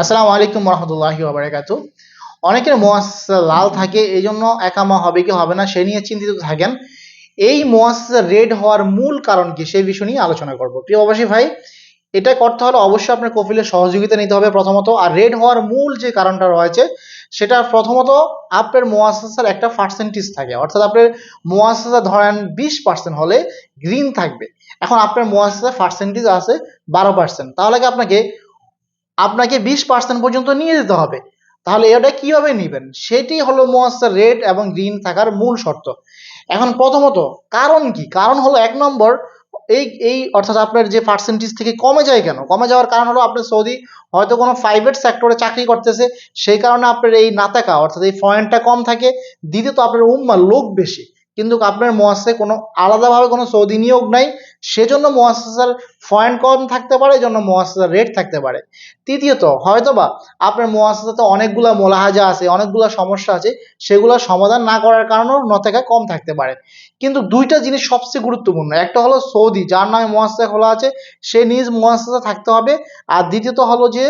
আসসালামু আলাইকুম রহমতুল্লাহি বারাকাত অনেকের মোয়াসা লাল থাকে এই জন্য একামা হবে কি হবে না, সে নিয়ে চিন্তিত থাকেন। এই মোয়াসা রেড হওয়ার মূল কারণ কি সেই বিষয় নিয়ে আলোচনা করব। প্রিয় অবশ্যই ভাই এটা করতে হলে অবশ্যই আপনার কফিলের সহযোগিতা নিতে হবে প্রথমত, আর রেড হওয়ার মূল যে কারণটা রয়েছে, সেটা প্রথমত আপনার মোয়াসাসার একটা পার্সেন্টেজ থাকে। অর্থাৎ আপনার মোয়াসাসা ধরেন বিশ পার্সেন্ট হলে গ্রিন থাকবে। এখন আপনার মোয়াসাসার পার্সেন্টেজ আছে বারো পার্সেন্ট তাহলে কি আপনাকে আপনাকে বিশ পার্সেন্ট পর্যন্ত নিয়ে যেতে হবে। তাহলে এটা কীভাবে নেবেন? সেটি হলো মোয়াসার রেড এবং গ্রিন থাকার মূল শর্ত। এখন প্রথমত, কারণ কি? কারণ হলো এক নম্বর, এই এই অর্থাৎ আপনার যে পার্সেন্টেজ থেকে কমে যায় কেন? কমে যাওয়ার কারণ হলো আপনার সৌদি হয়তো কোনো প্রাইভেট সেক্টরে চাকরি করতেছে, সেই কারণে আপনার এই না থাকা অর্থাৎ এই পয়েন্টটা কম থাকে। দ্বিতীয়ত, আপনার উম্মা লোক বেশি। কিন্তু আপনার মোয়াসে কোনো আলাদাভাবে কোনো সৌদি নিয়োগ নাই। সেজন্য মোয়াসার পয়েন্ট কম থাকতে পারে এই জন্য মোয়াসার রেট থাকতে পারে। তৃতীয়ত, হয়তোবা আপনার মোয়াসাতে অনেকগুলো মোলাহাজা আছে, অনেকগুলো সমস্যা আছে, সেগুলো সমাধান না করার কারণেও নতেকা কম থাকতে পারে। কিন্তু দুইটা জিনিস সবচেয়ে গুরুত্বপূর্ণ, একটা হলো সৌদি, যার নামে মোয়াসা খোলা আছে, সে নিজ মোয়াসা থাকতে হবে। আর দ্বিতীয়ত হলো যে,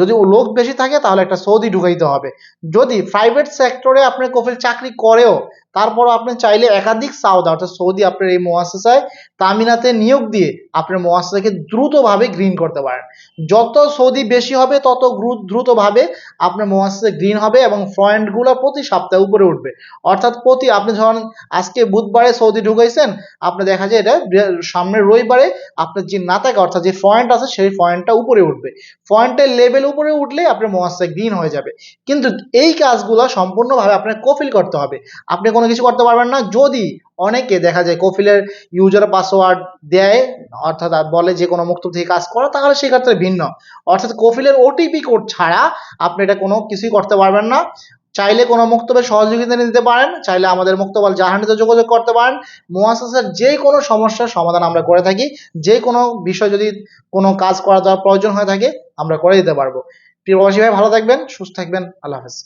যদি লোক বেশি থাকে, তাহলে একটা সৌদি ঢুকাইতে হবে। যদি প্রাইভেট সেক্টরে আপনার কফিল চাকরি করেও, তারপরও আপনি চাইলে একাধিক সাউদা, অর্থাৎ সৌদি আপনার এই মোয়াসায় তামিনাতে নিয়োগ দিয়ে আপনার মোয়াসাকে দ্রুতভাবে গ্রিন করতে পারেন। যত সৌদি বেশি হবে, তত দ্রুতভাবে আপনার মোয়াসে গ্রিন হবে এবং পয়েন্টগুলো প্রতি সপ্তাহে উপরে উঠবে। অর্থাৎ প্রতি, আপনি ধরেন আজকে বুধবারে সৌদি ঢুকাইছেন আপনি দেখা যায় এটা সামনের রবিবারে আপনার যে না থাকে অর্থাৎ যে পয়েন্ট আছে, সেই পয়েন্টটা উপরে উঠবে। পয়েন্টের লেভেল উপরে উঠলে আপনার মোয়াসা গ্রিন হয়ে যাবে। কিন্তু এই কাজগুলো সম্পূর্ণভাবে আপনার কফিল করতে হবে। আপনি কোনো কিছু করতে পারবেন না। যদি অনেকে দেখা যায় কফিলের ইউজার পাসওয়ার্ড দেয়, অর্থাৎ বলে যে কোনো মুক্ত থেকে কাজ করা, তাহলে সেক্ষেত্রে ভিন্ন। অর্থাৎ কফিলের ওটিপি কোড ছাড়া আপনি এটা কোনো কিছুই করতে পারবেন না। চাইলে কোনো মুক্তবের সহযোগিতা নিতে পারেন, চাইলে আমাদের মুক্তবাল জাহানিতে যোগাযোগ করতে পারেন। মোয়াসাসের যে কোনো সমস্যার সমাধান আমরা করে থাকি। যে কোনো বিষয় যদি কোনো কাজ করা দেওয়ার প্রয়োজন হয়ে থাকে, আমরা করে দিতে পারব। প্রিয় ভাই, ভালো থাকবেন, সুস্থ থাকবেন, আল্লাহ হাফেজ।